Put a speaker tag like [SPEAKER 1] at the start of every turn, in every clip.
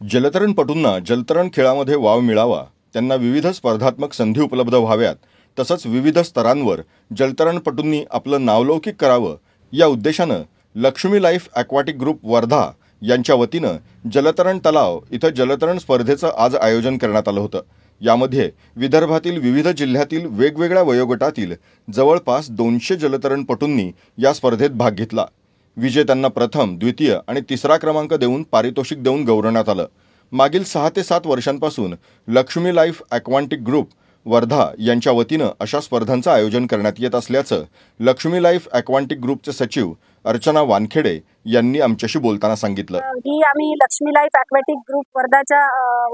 [SPEAKER 1] जलतरणपटूंना जलतरण खेळामध्ये वाव मिळावा त्यांना विविध स्पर्धात्मक संधी उपलब्ध व्हाव्यात तसंच विविध स्तरांवर जलतरणपटूंनी आपलं नावलौकिक करावं या उद्देशानं Lakshmi life aquatic group Wardha यांच्या वतीनं जलतरण तलाव इथं जलतरण स्पर्धेचं आज आयोजन करण्यात आलं होतं. यामध्ये विदर्भातील विविध जिल्ह्यातील वेगवेगळ्या वयोगटातील जवळपास दोनशे जलतरणपटूंनी या स्पर्धेत भाग घेतला. विजेत्यांना प्रथम द्वितीय आणि तिसरा क्रमांक देऊन पारितोषिक देऊन गौरवण्यात आलं. मागील सहा ते सात वर्षांपासून Lakshmi life aquatic group Wardha यांच्या वतीनं अशा स्पर्धांचं आयोजन करण्यात येत असल्याचं लक्ष्मी लाईफ ॲक्वांटिक ग्रुपचे सचिव अर्चना वानखेडे यांनी आमच्याशी बोलताना सांगितलं.
[SPEAKER 2] ही आम्ही लक्ष्मी लाईफ ॲक्वॅटिक ग्रुप वर्धाच्या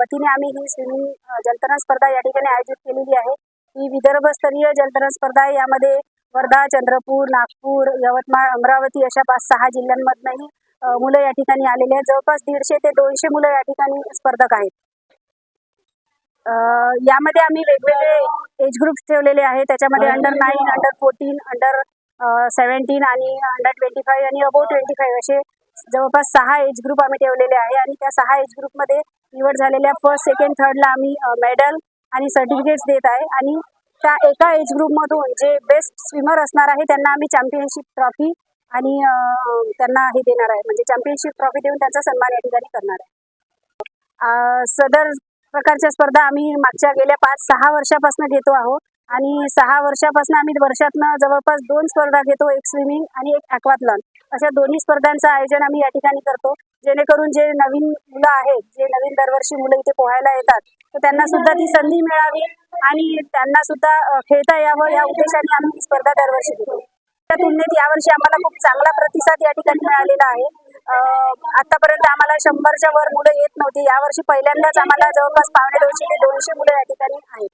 [SPEAKER 2] वतीने आम्ही ही स्विमिंग जलतरण स्पर्धा या ठिकाणी आयोजित केलेली आहे. ही विदर्भस्तरीय जलतरण स्पर्धा आहे. यामध्ये वर्धा चंद्रपूर नागपूर यवतमाळ अमरावती अशा पाच सहा जिल्ह्यांमधनंही मुलं या ठिकाणी आलेली आहेत. जवळपास दीडशे ते दोनशे मुलं या ठिकाणी स्पर्धक आहेत. यामध्ये आम्ही वेगवेगळे एज ग्रुप्स ठेवलेले आहेत. त्याच्यामध्ये under nine under fourteen under seventeen आणि अंडर ट्वेंटी फाईव्ह आणि अबोव ट्वेंटी फाईव्ह असे जवळपास सहा एज ग्रुप आम्ही ठेवलेले आहे. आणि त्या सहा एज ग्रुपमध्ये निवड झालेल्या फर्स्ट सेकंड थर्डला आम्ही मेडल आणि सर्टिफिकेट्स देत आहे. आणि त्या एका एज ग्रुपमधून जे बेस्ट स्विमर असणार आहे त्यांना आम्ही चॅम्पियनशिप ट्रॉफी आणि त्यांना हे देणार आहे. म्हणजे चॅम्पियनशिप ट्रॉफी देऊन त्यांचा सन्मान या ठिकाणी करणार आहे. सदर प्रकारच्या स्पर्धा आम्ही मागच्या गेल्या पाच सहा वर्षापासून घेतो आहोत. आणि सहा वर्षापासून आम्ही वर्षातनं जवळपास दोन स्पर्धा घेतो एक स्विमिंग आणि एक ॲक्वाथलॉन अशा दोन्ही स्पर्धांचं आयोजन आम्ही या ठिकाणी करतो. जेणेकरून जे नवीन मुलं आहेत जे नवीन दरवर्षी मुलं इथे पोहायला येतात तर त्यांना सुद्धा ती संधी मिळावी आणि त्यांना सुद्धा खेळता यावं या उद्देशाने आम्ही ही स्पर्धा दरवर्षी घेतो. त्या तुलनेत यावर्षी आम्हाला खूप चांगला प्रतिसाद या ठिकाणी मिळालेला आहे. आतापर्यंत आम्हाला शंभरच्या वर मुलं येत नव्हती. यावर्षी पहिल्यांदाच आम्हाला जवळपास पावणे दोनशे ते दोनशे मुलं या ठिकाणी आहेत.